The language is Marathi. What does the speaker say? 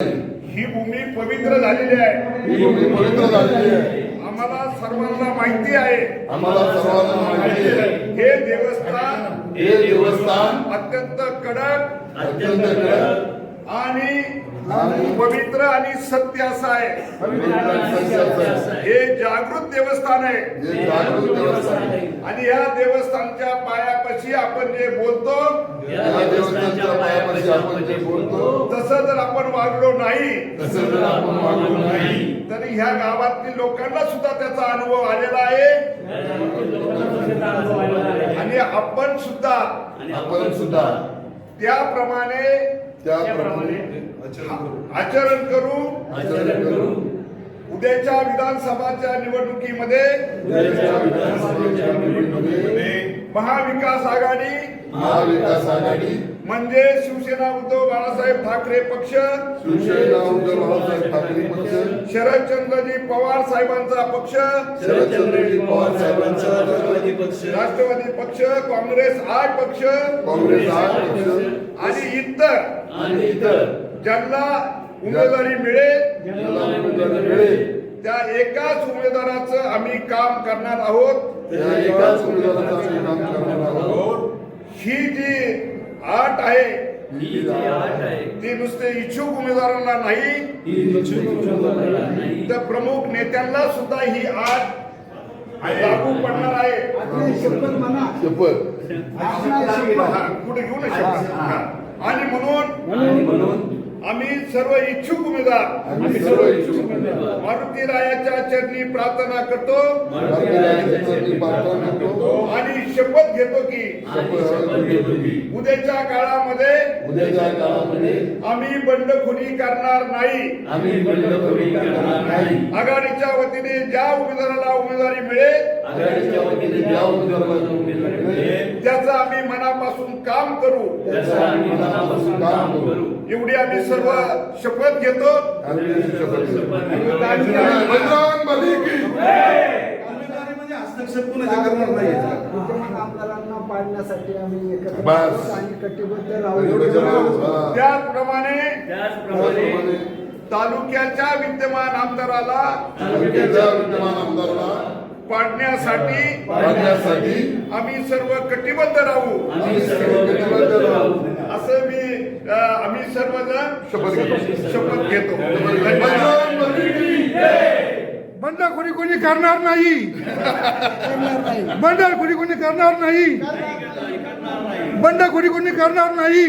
ही भूमी पवित्र झालेली आहे. ही भूमी पवित्र झालेली आहे. आम्हाला सर्वांना माहिती आहे. आम्हाला सर्वांना माहिती आहे. हे देवस्थान हे देवस्थान अत्यंत कडक अत्यंत कडक आणि पवित्र आणि सत्य असं आहे. हे जागृत देवस्थान आहे. आणि या देवस्थानच्या पायापाशी आपण जे बोलतो या देवस्थानच्या पायापाशी आपण जे बोलतो तसं जर आपण वागलो नाही तसं जर आपण वागलो नाही तरी ह्या गावातील लोकांना सुद्धा त्याचा अनुभव आलेला आहे आणि आपण सुद्धा आपण सुद्धा त्याप्रमाणे त्याप्रमाणे आचरण करू. आचरण करू. उद्याच्या विधानसभाच्या निवडणुकीमध्ये उद्याच्या विधानसभेच्या निवडणुकीमध्ये महाविकास आघाडी महाविकास आघाडी म्हणजे शिवसेना उद्धव बाळासाहेब ठाकरे पक्ष शिवसेना उद्धव बाळासाहेब ठाकरे पक्ष. शरदचंद्रजी पवार साहेबांचा पक्ष. शरदचंद्रजी पवार साहेबांचा राष्ट्रवादी पक्ष. राष्ट्रवादी पक्ष काँग्रेस आठ पक्ष. काँग्रेस आठ पक्ष. आणि इतर. आणि इतर. ज्यांना उमेदवारी मिळेल. त्या एकाच उमेदवाराचं आम्ही काम करणार आहोत. एकाच उमेदवाराचं काम करणार आहोत. ही जी आठ आहे ती नुसते इच्छुक उमेदवारांना नाही. तर प्रमुख नेत्यांना सुद्धा ही आट लागू पडणार आहे. शपथ कुठे घेऊ ना शब्द. हा. आणि म्हणून आणि म्हणून आम्ही सर्व इच्छुक उमेदवार. आम्ही सर्व इच्छुक उमेदवार. मारुती रायाच्या चरणी प्रार्थना करतो. शपथ घेतो की शपथ घेतो की उद्याच्या काळामध्ये उद्याच्या काळामध्ये आम्ही बंडखोरी करणार नाही. आम्ही बंडखोरी करणार नाही. आघाडीच्या वतीने ज्या उमेदवाराला उमेदवारी मिळेल आघाडीच्या वतीने ज्या उमेदवाराला उमेदवारी मिळेल त्याचं आम्ही मनापासून काम करू. त्याचा आम्ही मनापासून काम करू. एवढी आम्ही सर्व शपथ घेतो. आम्ही शपथ घेतो. आणि बजरंग बली की. विद्यमान आमदारांना पाडण्यासाठी आम्ही एकत्र बस. आहोत आणि कटिबद्ध एवढं जरा, राहू हा. त्याचप्रमाणे त्याचप्रमाणे त्याचप्रमाणे तालुक्याच्या विद्यमान आमदाराला तालुक्याच्या विद्यमान आमदाराला पाडण्यासाठी पाडण्यासाठी आम्ही सर्व कटिबद्ध राहू आम्ही सर्व कटिबद्ध राहू असं मी अ, आम्ही सर्वजण शपथ घेतो शपथ घेतो बजरंग बली की बंडखोरी कोणी करणार नाही. बंडखोरी कोणी करणार नाही. बंडखोरी कोणी करणार नाही.